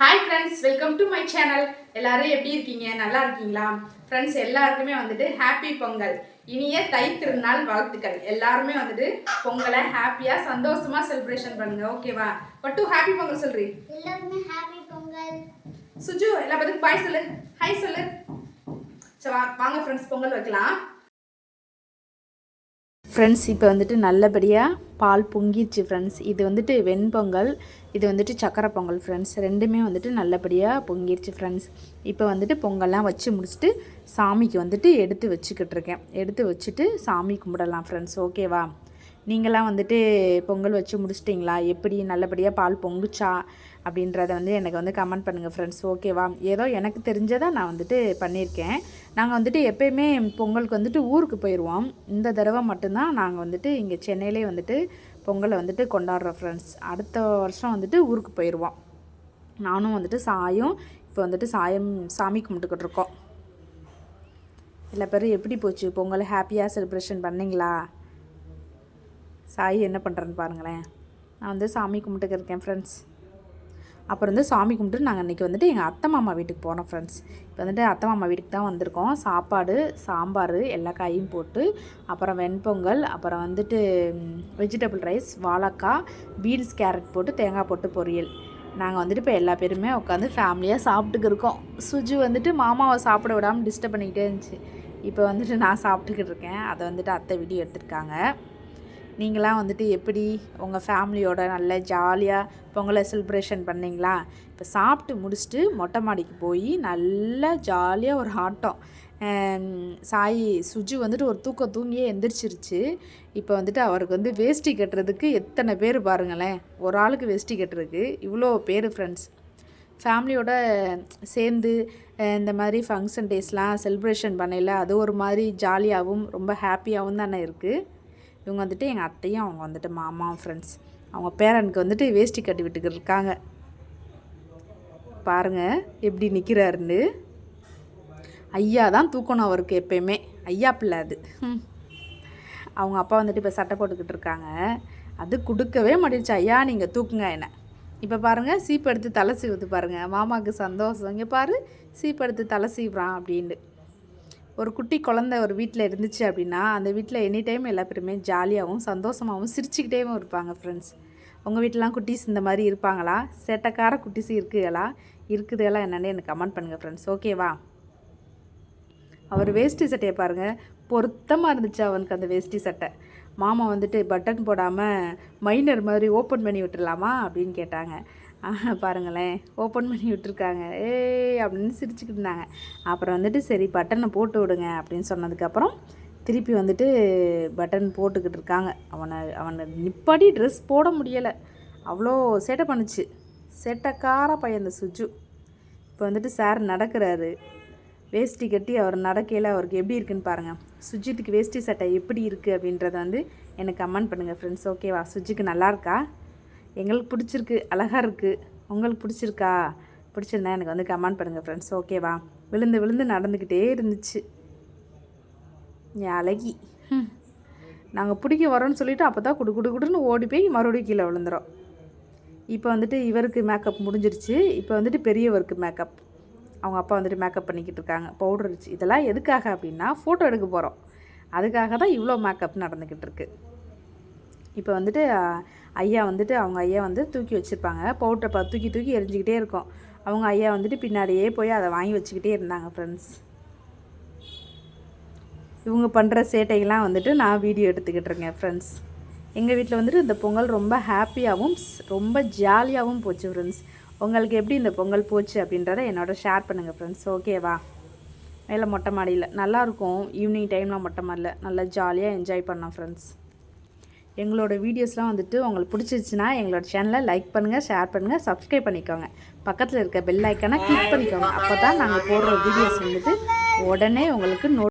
Hi friends welcome to my channel எல்லாரும் எப்படி இருக்கீங்க? நல்லா இருக்கீங்களா? ஃப்ரெண்ட்ஸ் எல்லாருக்குமே வந்துட்டு ஹாப்பி பொங்கல். இனிய தை திருநாள் வாழ்த்துக்கள். எல்லாருமே வந்துட்டு பொங்கலை ஹாப்பியாக சந்தோஷமாக செலிப்ரேஷன் பண்ணுங்க. ஓகேவா பட்டு ஹாப்பி பொங்கல் சொல்றீ? எல்லாருமே ஹாப்பி பொங்கல். சுஜு எல்லா பேருக்கு பாய் சொல்லு. ஹாய் சொல்லு. சரி வாங்க ஃப்ரெண்ட்ஸ் பொங்கல் வைக்கலாம். ஃப்ரெண்ட்ஸ் இப்போ வந்துட்டு நல்லபடியாக பால் பொங்கிடுச்சு ஃப்ரெண்ட்ஸ் இது வந்துட்டு வெண்பொங்கல் இது வந்துட்டு சக்கரை பொங்கல் ஃப்ரெண்ட்ஸ் ரெண்டுமே வந்துட்டு நல்லபடியாக பொங்கிடுச்சு ஃப்ரெண்ட்ஸ் இப்போ வந்துட்டு பொங்கல்லாம் வச்சு முடிச்சுட்டு சாமிக்கு வந்துட்டு எடுத்து வச்சுக்கிட்டு இருக்கேன் எடுத்து வச்சுட்டு சாமி கும்பிடலாம் ஃப்ரெண்ட்ஸ் ஓகேவா நீங்களாம் வந்துட்டு பொங்கல் வச்சு முடிச்சிட்டிங்களா? எப்படி நல்லபடியாக பால் பொங்குச்சா? அப்படின்றத வந்து எனக்கு வந்து கமெண்ட் பண்ணுங்கள் ஃப்ரெண்ட்ஸ் ஓகேவா ஏதோ எனக்கு தெரிஞ்சதை நான் வந்துட்டு பண்ணியிருக்கேன். நாங்கள் வந்துட்டு எப்பயுமே பொங்கலுக்கு வந்துட்டு ஊருக்கு போயிடுவோம் இந்த தடவை மட்டும்தான் நாங்கள் வந்துட்டு இங்கே சென்னையிலே வந்துட்டு பொங்கலை வந்துட்டு கொண்டாடுறோம் ஃப்ரெண்ட்ஸ் அடுத்த வருஷம் வந்துட்டு ஊருக்கு போயிடுவோம் நானும் வந்துட்டு சாயும் இப்போ வந்துட்டு சாயம் சாமி கும்பிட்டுக்கிட்டு இருக்கோம். எல்லா பேரும் எப்படி போச்சு? பொங்கலை ஹாப்பியாக செலிப்ரேஷன் பண்ணிங்களா? சாய் என்ன பண்ணுறேன்னு பாருங்களேன். நான் வந்து சாமி கும்பிட்டுக்கு இருக்கேன் ஃப்ரெண்ட்ஸ் அப்புறம் வந்து சாமி கும்பிட்டு நாங்கள் இன்றைக்கி வந்துட்டு எங்கள் அத்தை மாமா வீட்டுக்கு போனோம் ஃப்ரெண்ட்ஸ் இப்போ வந்துட்டு அத்தை மாமா வீட்டுக்கு தான் வந்திருக்கோம். சாப்பாடு சாம்பார் எல்லா காயும் போட்டு அப்புறம் வெண்பொங்கல் அப்புறம் வந்துட்டு வெஜிடபிள் ரைஸ் வாழைக்காய் பீன்ஸ் கேரட் போட்டு தேங்காய் போட்டு பொரியல். நாங்கள் வந்துட்டு இப்போ எல்லா பேருமே உட்காந்து ஃபேமிலியாக சாப்பிட்டுக்கு இருக்கோம். சுஜு வந்துட்டு மாமாவை சாப்பிட விடாமல் டிஸ்டர்ப் பண்ணிக்கிட்டே இருந்துச்சு. இப்போ வந்துட்டு நான் சாப்பிட்டுக்கிட்டு இருக்கேன். அதை வந்துட்டு அத்தை வீடியோ எடுத்திருக்காங்க. நீங்களாம் வந்துட்டு எப்படி உங்கள் ஃபேமிலியோட நல்ல ஜாலியாக பொங்கலை செலிப்ரேஷன் பண்ணீங்களா? இப்போ சாப்பிட்டு முடிச்சுட்டு மொட்டை மாடிக்கு போய் நல்லா ஜாலியாக ஒரு ஆட்டம். சாய் சுஜு வந்துட்டு ஒரு தூக்கம் தூங்கியே எந்திரிச்சிருச்சு. இப்போ வந்துட்டு அவருக்கு வந்து வேஷ்டி கட்டுறதுக்கு எத்தனை பேர் பாருங்களேன். ஒரு ஆளுக்கு வேஷ்டி கட்டுறதுக்கு இவ்வளோ பேர் ஃப்ரெண்ட்ஸ் ஃபேமிலியோட சேர்ந்து இந்த மாதிரி ஃபங்க்ஷன் டேஸ்லாம் செலிப்ரேஷன் பண்ணையில் அது ஒரு மாதிரி ஜாலியாகவும் ரொம்ப ஹாப்பியாகவும் தானே இருக்குது இவங்க வந்துட்டு எங்கள் அத்தையும் அவங்க வந்துட்டு மாமாவும் ஃப்ரெண்ட்ஸ் அவங்க பேரனுக்கு வந்துட்டு வேஷ்டி கட்டி விட்டுக்கிட்டு இருக்காங்க. பாருங்கள் எப்படி நிற்கிறாருன்னு ஐயா தான் தூக்கணும் அவருக்கு எப்பயுமே. ஐயா பிள்ளை அது. அவங்க அப்பா வந்துட்டு இப்போ சட்டை போட்டுக்கிட்டு இருக்காங்க. அது கொடுக்கவே மாட்டேங்குச்சு ஐயா நீங்கள் தூக்குங்க என்ன. இப்போ பாருங்கள் சீப்பு எடுத்து தலை சீவுது பாருங்கள் மாமாவுக்கு சந்தோஷம். இங்கே பாரு சீப்பு எடுத்து தலை சீவுறான் அப்படின்ட்டு. ஒரு குட்டி குழந்தை ஒரு வீட்டில் இருந்துச்சு அப்படின்னா அந்த வீட்டில் எனி டைம் எல்லா பேருமே ஜாலியாகவும் சந்தோஷமாகவும் சிரிச்சுக்கிட்டேவும் இருப்பாங்க ஃப்ரெண்ட்ஸ் உங்கள் வீட்டிலலாம் குட்டீஸ் இந்த மாதிரி இருப்பாங்களா? சேட்டைக்கார குட்டீஸ் இருக்குதுகளா இருக்குதுகளா என்னென்னு எனக்கு கமெண்ட் பண்ணுங்கள் ஃப்ரெண்ட்ஸ் ஓகேவா அவர் வேஷ்டி சட்டையை பாருங்கள் பொருத்தமாக இருந்துச்சு அவனுக்கு அந்த வேஷ்டி சட்டை. மாமா வந்துட்டு பட்டன் போடாமல் மைனர் மாதிரி ஓப்பன் பண்ணி விட்டுடலாமா அப்படின்னு கேட்டாங்க. பாருங்களேன். ஓப்பன் பண்ணி விட்டுருக்காங்க. ஏய் அப்படின்னு சிரிச்சுக்கிட்டு இருந்தாங்க. அப்புறம் வந்துட்டு சரி பட்டனை போட்டு விடுங்க அப்படின்னு சொன்னதுக்கப்புறம் திருப்பி வந்துட்டு பட்டன் போட்டுக்கிட்டு இருக்காங்க. அவனை அவனை நிப்பாடி ட்ரெஸ் போட முடியலை. அவ்வளோ சேட்டை பண்ணுச்சு. சேட்டைக்கார பையன் இந்த சுஜு இப்போ வந்துட்டு சார் நடக்கிறாரு. வேஷ்டி கட்டி அவர் நடக்கையில் அவருக்கு எப்படி இருக்குன்னு பாருங்கள் சுஜித்துக்கு வேஷ்டி சட்டை எப்படி இருக்குது அப்படின்றத வந்து எனக்கு கமெண்ட் பண்ணுங்கள் ஃப்ரெண்ட்ஸ் ஓகேவா சுஜிக்கு நல்லா இருக்கா? எங்களுக்கு பிடிச்சிருக்கு அழகாக இருக்குது உங்களுக்கு பிடிச்சிருக்கா? பிடிச்சிருந்தா எனக்கு வந்து கமெண்ட் பண்ணுங்கள் ஃப்ரெண்ட்ஸ் ஓகேவா விழுந்து விழுந்து நடந்துக்கிட்டே இருந்துச்சு. என் அழகி. நாங்கள் பிடிக்க வரோன்னு சொல்லிவிட்டு அப்போ தான் குடு குடு குடுன்னு ஓடி போய் மறுபடியும் கீழே விழுந்துரும் இப்போ வந்துட்டு இவருக்கு மேக்கப் முடிஞ்சிருச்சு. இப்போ வந்துட்டு பெரியவருக்கு மேக்கப் அவங்க அப்பா வந்துட்டு மேக்கப் பண்ணிக்கிட்டு இருக்காங்க. பவுடர் வச்சு இதெல்லாம் எதுக்காக அப்படின்னா ஃபோட்டோ எடுக்க போகிறோம் அதுக்காக தான் இவ்வளோ மேக்கப் நடந்துக்கிட்டு இருக்கு. இப்போ வந்துட்டு ஐயா வந்துட்டு அவங்க ஐயா வந்து தூக்கி வச்சுருப்பாங்க. பவுடரை பா தூக்கி தூக்கி எரிஞ்சிக்கிட்டே இருக்கும். அவங்க ஐயா வந்துட்டு பின்னாடியே போய் அதை வாங்கி வச்சுக்கிட்டே இருந்தாங்க ஃப்ரெண்ட்ஸ் இவங்க பண்ணுற சேட்டைகள்லாம் வந்துட்டு நான் வீடியோ எடுத்துக்கிட்டு இருக்கேன் ஃப்ரெண்ட்ஸ் எங்கள் வீட்டில் வந்துட்டு இந்த பொங்கல் ரொம்ப ஹாப்பியாகவும் ரொம்ப ஜாலியாகவும் போச்சு ஃப்ரெண்ட்ஸ் உங்களுக்கு எப்படி இந்த பொங்கல் போச்சு அப்படின்றத என்னோட ஷேர் பண்ணுங்கள் ஃப்ரெண்ட்ஸ் ஓகேவா மேலே மொட்டை மாடியில். நல்லாயிருக்கும் ஈவினிங் டைம்லாம் மொட்டை மாடியில். நல்லா ஜாலியாக என்ஜாய் பண்ணோம் ஃப்ரெண்ட்ஸ் எங்களோட வீடியோஸ்லாம் வந்துட்டு உங்களுக்கு பிடிச்சிருச்சுன்னா எங்களோட சேனலை லைக் பண்ணுங்கள் ஷேர் பண்ணுங்கள் சப்ஸ்கிரைப் பண்ணிக்கோங்க. பக்கத்தில் இருக்க பெல் ஐக்கானை கிளிக் பண்ணிக்கோங்க. அப்போ தான் நாங்கள் போடுற வீடியோஸ் வந்துட்டு உடனே உங்களுக்கு நோ